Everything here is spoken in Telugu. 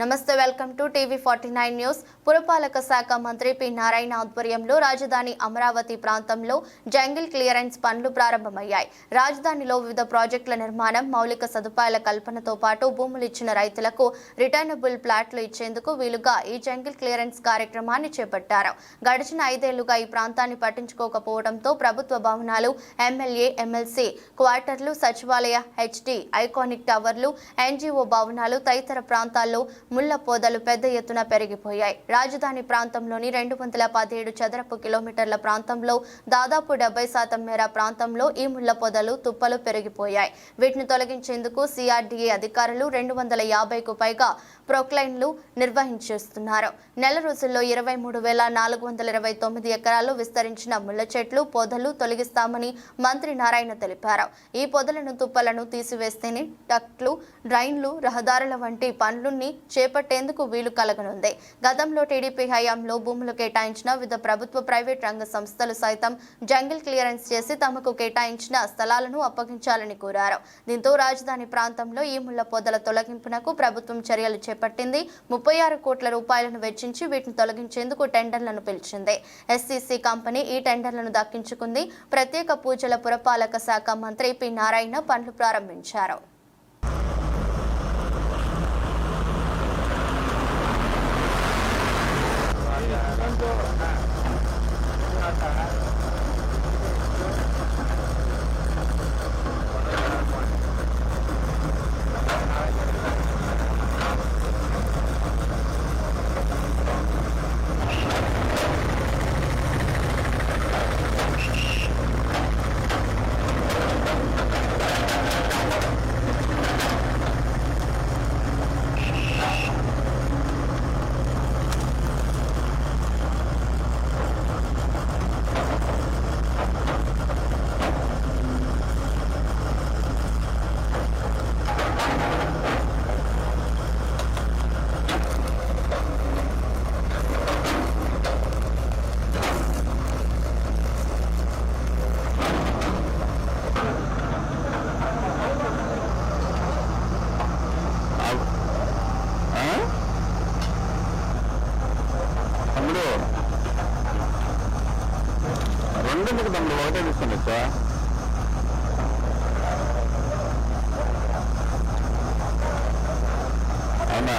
నమస్తే welcome to TV forty nine news. పురపాలక శాఖ మంత్రి పి నారాయణ ఆధ్వర్యంలో రాజధాని అమరావతి ప్రాంతంలో జంగిల్ క్లియరెన్స్ పనులు ప్రారంభమయ్యాయి. రాజధానిలో వివిధ ప్రాజెక్టుల నిర్మాణం మౌలిక సదుపాయాల కల్పనతో పాటు భూములు ఇచ్చిన రైతులకు రిటర్నబుల్ ప్లాట్లు ఇచ్చేందుకు వీలుగా ఈ జంగిల్ క్లియరెన్స్ కార్యక్రమాన్ని చేపట్టారు. గడిచిన ఐదేళ్ళుగా ఈ ప్రాంతాన్ని పట్టించుకోకపోవడంతో ప్రభుత్వ భవనాలు ఎమ్మెల్యే ఎమ్మెల్సీ క్వార్టర్లు సచివాలయ హెచ్డి ఐకానిక్ టవర్లు ఎన్జీఓ భవనాలు తదితర ప్రాంతాల్లో ముళ్ళ పొదలు పెద్ద ఎత్తున పెరిగిపోయాయి. రాజధాని ప్రాంతంలోని రెండు వందల పదిహేడు చదరపు కిలోమీటర్ల ప్రాంతంలో దాదాపు డెబ్బై శాతం మేర ప్రాంతంలో ఈ ముళ్ళ పొదలు తుప్పలు పెరిగిపోయాయి. వీటిని తొలగించేందుకు సిఆర్డీఏ అధికారులు రెండు వందల యాభైకు పైగా ప్రొక్లైన్లు నిర్వహించేస్తున్నారు. నెల రోజుల్లో ఇరవై మూడు వేల నాలుగు వందల ఇరవై తొమ్మిది ఎకరాల్లో విస్తరించిన ముళ్ళ చెట్లు పొదలు తొలగిస్తామని మంత్రి నారాయణ తెలిపారు. ఈ పొదలను తుప్పలను తీసివేస్తేనే టక్లు డ్రైన్లు రహదారుల వంటి పనులని చేపట్టేందుకు వీలు కలగనుంది. గతంలో టీడీపీ హయాంలో భూములు కేటాయించిన వివిధ ప్రభుత్వ ప్రైవేట్ రంగ సంస్థలు సైతం జంగిల్ క్లియరెన్స్ చేసి తమకు కేటాయించిన స్థలాలను అప్పగించాలని కోరారు. దీంతో రాజధాని ప్రాంతంలో ఈ ముళ్ళ పొదల తొలగింపునకు ప్రభుత్వం చర్యలు చేపట్టింది. ముప్పై ఆరు కోట్ల రూపాయలను వెచ్చించి వీటిని తొలగించేందుకు టెండర్లను పిలిచింది. ఎస్సీసీ కంపెనీ ఈ టెండర్లను దక్కించుకుంది. ప్రత్యేక పూజల పురపాలక శాఖ మంత్రి పి. నారాయణ పనులు ప్రారంభించారు. తమ్ముడు రెండు ఎందుకు తమ్ముడు ఒకటే తీసుకుని వచ్చా? అవునా?